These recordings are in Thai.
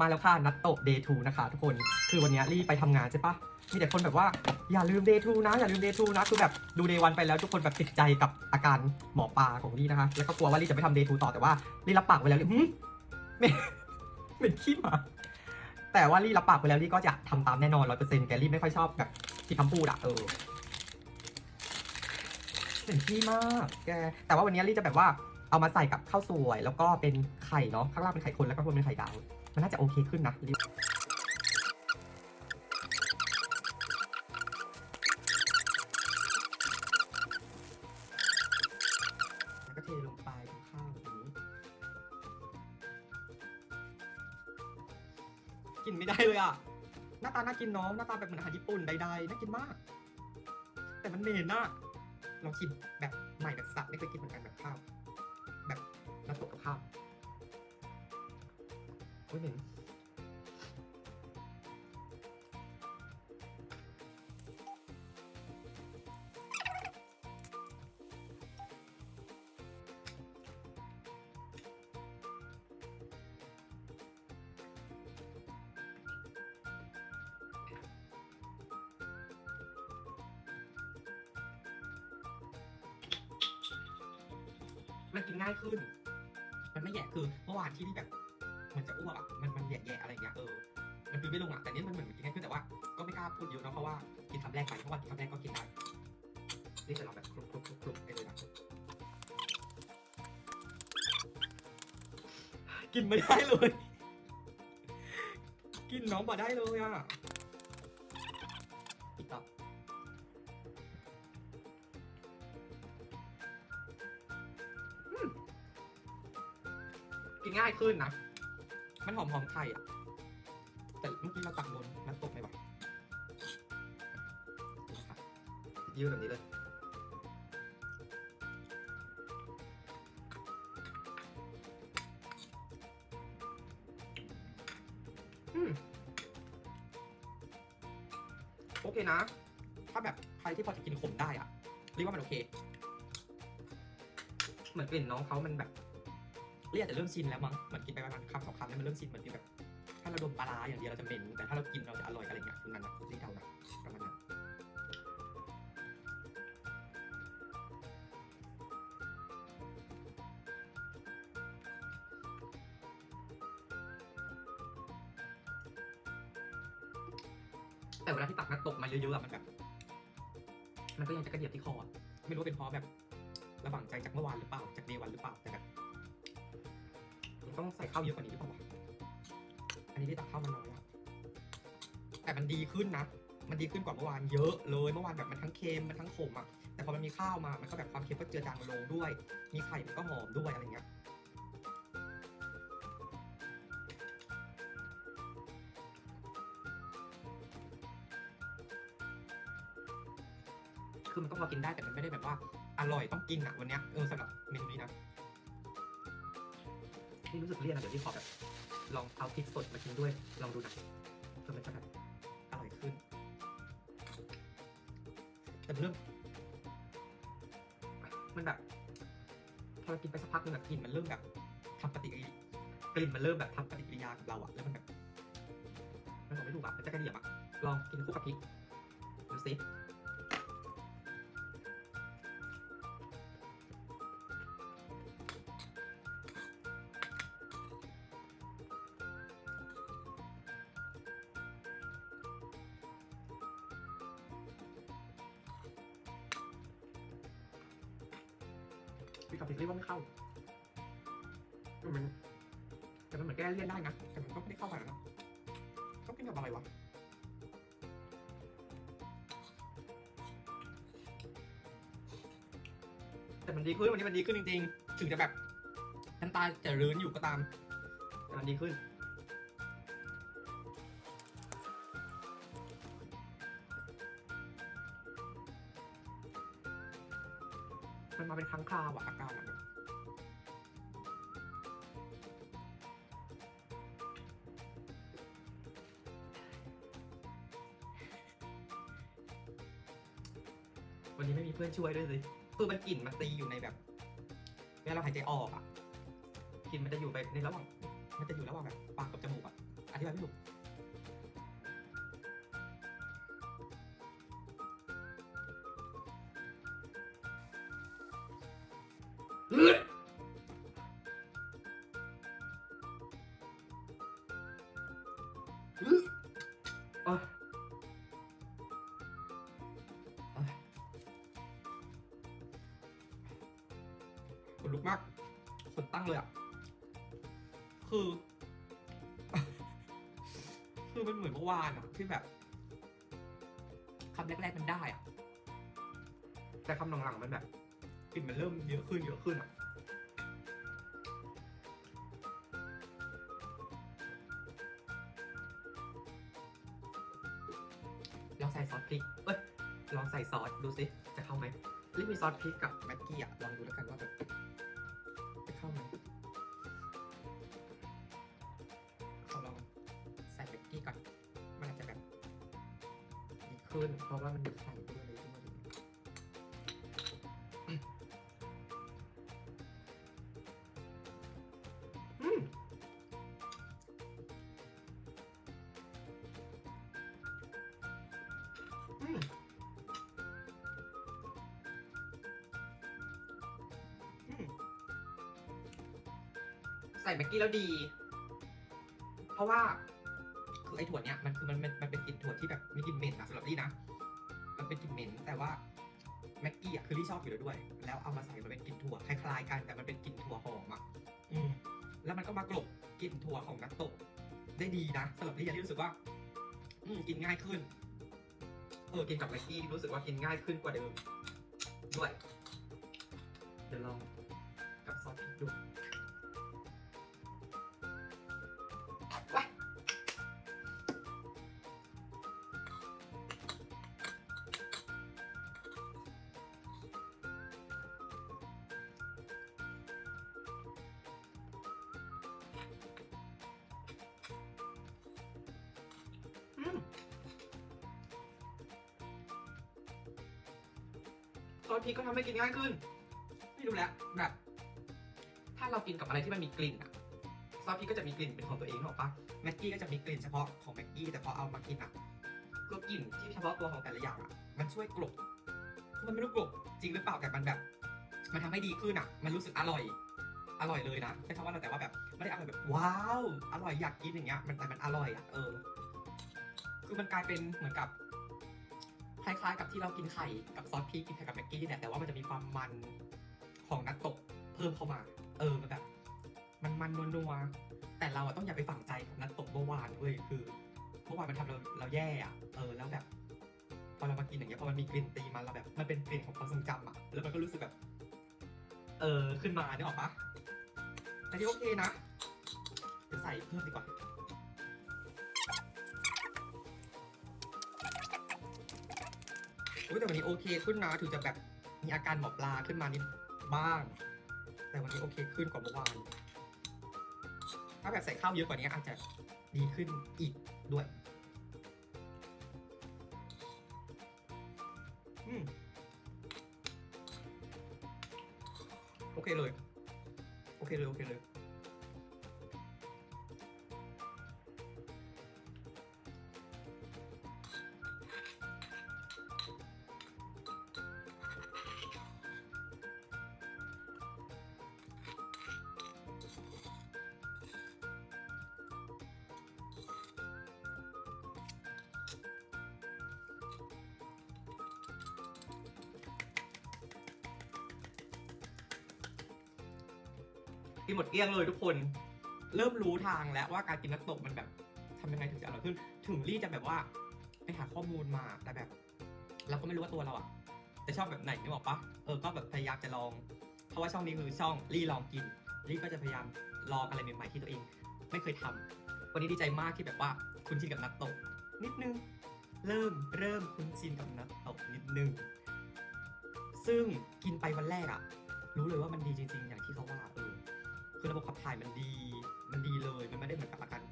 มาแล้วค่ะ นัดโตะ day 2นะคะ ทุกคนคือวันนี้รีไปทำงานใช่ปะมีแต่คนแบบว่าอย่าลืม day 2นะ อย่าลืม day 2นะ คือแบบดู day 1ไปแล้วทุกคนแบบติดใจกับอาการหมอปลาของรีนะคะ แล้วก็กลัวว่ารีจะไม่ทำ day 2ต่อแต่ว่ารีรับปากไว้แล้วหึเม็นเหม็นขี้หมาแต่ว่ารีรับปากไปแล้วรีก็จะทำตามแน่นอนร้อยเปอร์เซ็นต์แกรีไม่ค่อยชอบแบบที่คำพูดอะเออเหม็นขี้มากแกแต่ว่าวันนี้รีจะแบบว่าเอามาใส่กับข้าวสวย แล้วก็เป็นไข่เนาะข้างล่างเป็นไข่คนแล้วก็ข้างบนเป็นไข่ดาว มันน่าจะโอเคขึ้นนะแล้วก็เทลงไปข้าวแบบนี้กินไม่ได้เลยอะ หน้าตาน่ากินเนาะหน้าตาแบบเหมือนอาหารญี่ปุ่นใดๆน่ากินมาก แต่มันเหม็นอะลองชิมแบบใหม่แบบสับไม่เคยกินเหมือนกันแบบข้าว โอ้หม็นมันกินง่ายขึ้น มันไม่แย่คือเมื่อวานที่ที่แบบ มันจะอ้วกอะมันมันแย่ๆอะไรเงี้ยเออมันคือไม่ลงอะแต่นี่มันเหมือนกินง่ายขึ้นแต่ว่าก็ไม่กล้าพูดเยอะนะเพราะว่ากินคำแรกไปเพราะว่ากินคำแรกก็กินได้นี่จะลองแบบคลุกคลุกคลุกคลุกไปเลยนะกินไม่ได้เลย กินน้องบ่ได้เลยอะอีกต่อกินง่ายขึ้นนะ มันหอมหอมๆไข่อะแต่เมื่อกี้เราตักบนน้ำตกไหมวะนะครับยืดแบบนี้เลยอืมโอเคนะ ถ้าแบบใครที่พอจะกินขมได้อะเรียกว่ามันโอเค เหมือนกลิ่นน้องเขามันแบบเรียกแต่เริ่มชินแล้วมั้งเหมือนกินไปประมาณคำสองคำแล้วมันเริ่มชินเหมือนกินแบบถ้าเราดมปลาร้าอย่างเดียวเราจะเหม็นแต่ถ้าเรากินเราจะอร่อยอะไรเงี้ยคือนั้นนะที่เดานะประมาณนั้นแต่เวลาที่ตักน้ำตกมาเยอะๆอะมันแบบมันก็ยังจะกระเดียดที่คอ ไม่รู้ว่าเป็นเพราะแบบ ระบังใจจากเมื่อวานหรือเปล่า จากเดวันหรือเปล่าแต่แบบ ต้องใส่ข้าวเยอะกว่านี้หรือเปล่าวะอันนี้ที่ตักข้าวมันน้อยอะแต่มันดีขึ้นนะ มันดีขึ้นกว่าเมื่อวานเยอะเลยเมื่อวานแบบมันทั้งเค็มมันทั้งขมอะแต่พอมันมีข้าวมา มันก็แบบความเค็มก็เจือจางลงด้วย มีไข่มันก็หอมด้วยอะไรเงี้ยคือมันก็พอกินได้แต่มันไม่ได้แบบว่าอร่อยต้องกินอะวันเนี้ยเออสำหรับเมนูนี้นะ ที่รู้สึกเลี่ยนอะเดี๋ยวที่ขอแบบ ลองเอาพริกสดมากินด้วย ลองดูนะเพื่อมันจะแบบอร่อยขึ้นแต่เริ่มมันแบบพอเรากินไปสักพักนึงอะกลิ่นมันเริ่มแบบทำปฏิกิริยากลิ่นมันเริ่มแบบทำปฏิกิริยากับเราอะแล้วมันแบบมันบอกไม่ถูกอะมันจะกระเดียบอะลองกินคู่กับพริกดูสิ กับฟิกเรียกว่าไม่เข้าแต่มันแต่มันเหมือนแก้เลี่ยนได้นะแต่มันก็ไม่ได้เข้าไปนะเขากินกับอะไรวะแต่มันดีขึ้นวันนี้มันดีขึ้นจริงๆ ถึงจะแบบน้ำตาจะรื้นอยู่ก็ตามแต่มันดีขึ้น มันมาเป็นครั้งคราวอะอาการอะแบบวันนี้ไม่มีเพื่อนช่วยด้วยสิคือมันกลิ่นมันตีอยู่ในแบบเวลาเราหายใจออกอะกลิ่นมันจะอยู่ไปในระหว่างมันจะอยู่ระหว่างแบบปากกับจมูกอะอธิบายไม่ถูก เลือดอะอะขนลุกมากขนตั้งเลยอะ คือ คือมันเหมือนเมื่อวานอะที่แบบคำแรกๆมันได้อะแต่คำหลังๆมันแบบกลิ่นมันเริ่มเยอะขึ้นเยอะขึ้นอะ ใส่ซอสพริก เอ้ย ลองใส่ซอสดูสิ จะเข้าไหมรีบมีซอสพริกกับแม็กกี้อะลองดูแล้วกันว่าแบบจะเข้าไหมขอลองใส่เบกกี้ก่อน มันอาจจะแบบดีขึ้น เพราะว่ามันมีไข่ ใส่เบกกี้แล้วดี เพราะว่าคือไอ้ถั่วเนี้ยมันคือมันมันมันเป็นกลิ่นถั่วที่แบบมีกลิ่นเหม็นอะสำหรับลี่นะ มันเป็นกลิ่นเหม็นแต่ว่าแม็กกี้อะคือลี่ชอบอยู่แล้วด้วย แล้วเอามาใส่มันเป็นกลิ่นถั่วคล้ายๆกันแต่มันเป็นกลิ่นถั่วหอมอะอืมแล้วมันก็มากลบกลิ่นถั่วของนัตโตะได้ดีนะสำหรับลี่ลี่รู้สึกว่า อืมกินง่ายขึ้นเออกินกับแม็กกี้รู้สึกว่ากินง่ายขึ้นกว่าเดิมด้วยเดี๋ยวลอง ซอสพริกก็ทำให้กินง่ายขึ้น ไม่รู้แล้วแบบ ถ้าเรากินกับอะไรที่มันมีกลิ่นอะซอสพริกก็จะมีกลิ่นเป็นของตัวเองหรอกปะแม็กกี้ก็จะมีกลิ่นเฉพาะของแม็กกี้แต่พอเอามากินอะก็กลิ่นที่เฉพาะตัวของแต่ละอย่างอะมันช่วยกลบคือมันไม่รู้กลบจริงหรือเปล่าแต่มันแบบ มันทำให้ดีขึ้นอะมันรู้สึกอร่อย อร่อยเลยนะไม่ใช่ว่าเราแต่ว่าแบบไม่ได้อร่อยแบบว้าวอร่อยอยากกินอย่างเงี้ย มันแต่มันอร่อยอะเออ คือมันกลายเป็นเหมือนกับ คล้ายๆ กับที่เรากินไข่กับซอสพริกกินไข่กับแม็กกี้นี่แหละแต่ว่ามันจะมีความมันของนัตโตะเพิ่มเข้ามา เออมันแบบ มันมันนัวนัวๆแต่เราอะต้องอย่าไปฝังใจกับนัตโตะเมื่อวานเว้ยคือเมื่อวานมันทำเราเราแย่อะเออแล้วแบบพอเรามากินอย่างเงี้ยพอมันมีกลิ่นตีมันเราแบบมันเป็นกลิ่นของความทรงจำอะแล้วมันก็รู้สึกแบบ เออขึ้นมาเนี่ยหรอกปะแต่ที่โอเคนะเดี๋ยวใส่เพิ่มดีกว่า อุ้ยแต่วันนี้โอเคขึ้นนะถึงจะแบบมีอาการหมอปลาขึ้นมานิดบ้าง แต่วันนี้โอเคขึ้นกว่าเมื่อวาน ถ้าแบบใส่ข้าวเยอะกว่านี้อาจจะดีขึ้นอีกด้วย อืมโอเคเลย โอเคเลย โอเคเลย กินหมดเกลี้ยงเลยทุกคน เริ่มรู้ทางแล้วว่าการกินนัตโตะมันแบบทำยังไงถึงจะอร่อยขึ้น ถึงรี่จะแบบว่าไปหาข้อมูลมาแต่แบบ เราก็ไม่รู้ว่าตัวเราอะจะชอบแบบไหนนึกออกปะเออก็แบบพยายามจะลอง เพราะว่าช่องนี้คือช่องรี่ลองกินรี่ก็จะพยายามลองอะไรใหม่ๆที่ตัวเอง ไม่เคยทำวันนี้ดีใจมากที่แบบว่าคุณชินกับนัตโตะนิดนึง เริ่มเริ่มคุ้นชินกับนัตโตะนิดนึง ซึ่งกินไปวันแรกอะรู้เลยว่ามันดีจริงๆ อย่างที่เขาว่า คือระบบขับถ่ายมันดี มันดีเลย มันไม่ได้เหมือนกับอาการ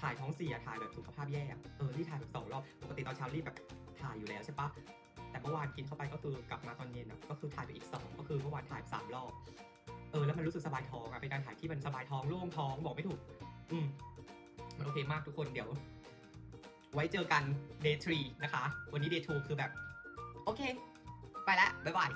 ถ่ายท้องเสียถ่ายแบบสุขภาพแย่อะเออรีถ่ายแบบสองรอบ ปกติตอนเช้ารีแบบถ่ายอยู่แล้วใช่ปะแต่เมื่อวานกินเข้าไปก็คือกลับมาตอนเย็นอะก็คือถ่ายไปอีกสองก็คือเมื่อวานถ่ายสามรอบ เออแล้วมันรู้สึกสบายท้องอะเป็นการถ่ายที่มันสบายท้องโล่งท้องบอกไม่ถูก อืมมันโอเคมากทุกคนเดี๋ยว ไว้เจอกัน day 3 นะคะ วันนี้ day 2 คือแบบ โอเค ไปแล้วบ๊ายบาย